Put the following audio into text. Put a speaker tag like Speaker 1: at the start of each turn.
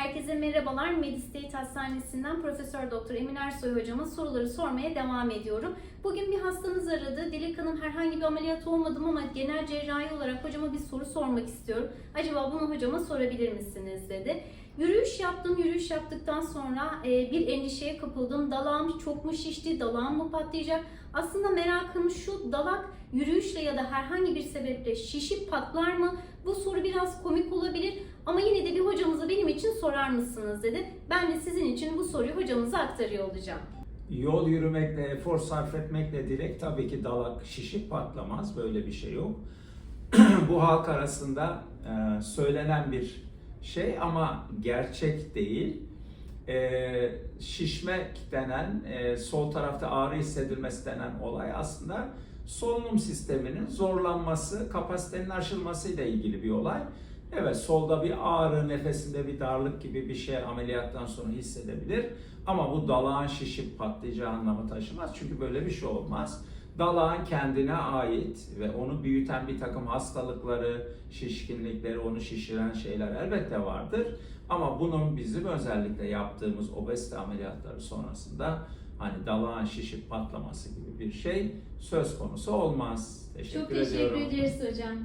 Speaker 1: Herkese merhabalar. Medistate Hastanesi'nden Profesör Doktor Emin Ersoy hocama soruları sormaya devam ediyorum. Bugün bir hastanız aradı. Dilek Hanım herhangi bir ameliyat olmadım ama genel cerrahi olarak hocama bir soru sormak istiyorum. Acaba bunu hocama sorabilir misiniz dedi. Yürüyüş yaptım. Yürüyüş yaptıktan sonra e, bir endişeye kapıldım. Dalağım çok mu şişti? Dalağım mı patlayacak? Aslında merakım şu dalak yürüyüşle ya da herhangi bir sebeple şişip patlar mı? Bu soru biraz komik olabilir ama yine de bir hocamıza benim için sorar mısınız dedi. Ben de sizin için bu soruyu hocamıza aktarıyor olacağım.
Speaker 2: Yol yürümekle, efor sarf etmekle direkt tabii ki dalak şişip patlamaz. Böyle bir şey yok. Bu halk arasında e, söylenen bir şey ama gerçek değil. E, şişmek denen, e, sol tarafta ağrı hissedilmesi denen olay aslında solunum sisteminin zorlanması, kapasitenin aşılmasıyla ilgili bir olay. Evet solda bir ağrı, nefesinde bir darlık gibi bir şey ameliyattan sonra hissedebilir. Ama bu dalağın şişip patlayacağı anlamı taşımaz. Çünkü böyle bir şey olmaz. Dalağın kendine ait ve onu büyüten bir takım hastalıkları, şişkinlikleri, onu şişiren şeyler elbette vardır. Ama bunun bizim özellikle yaptığımız obezite ameliyatları sonrasında hani dalağın şişip patlaması gibi bir şey söz konusu olmaz. Teşekkür
Speaker 1: Çok teşekkür
Speaker 2: ediyorum.
Speaker 1: ederiz hocam.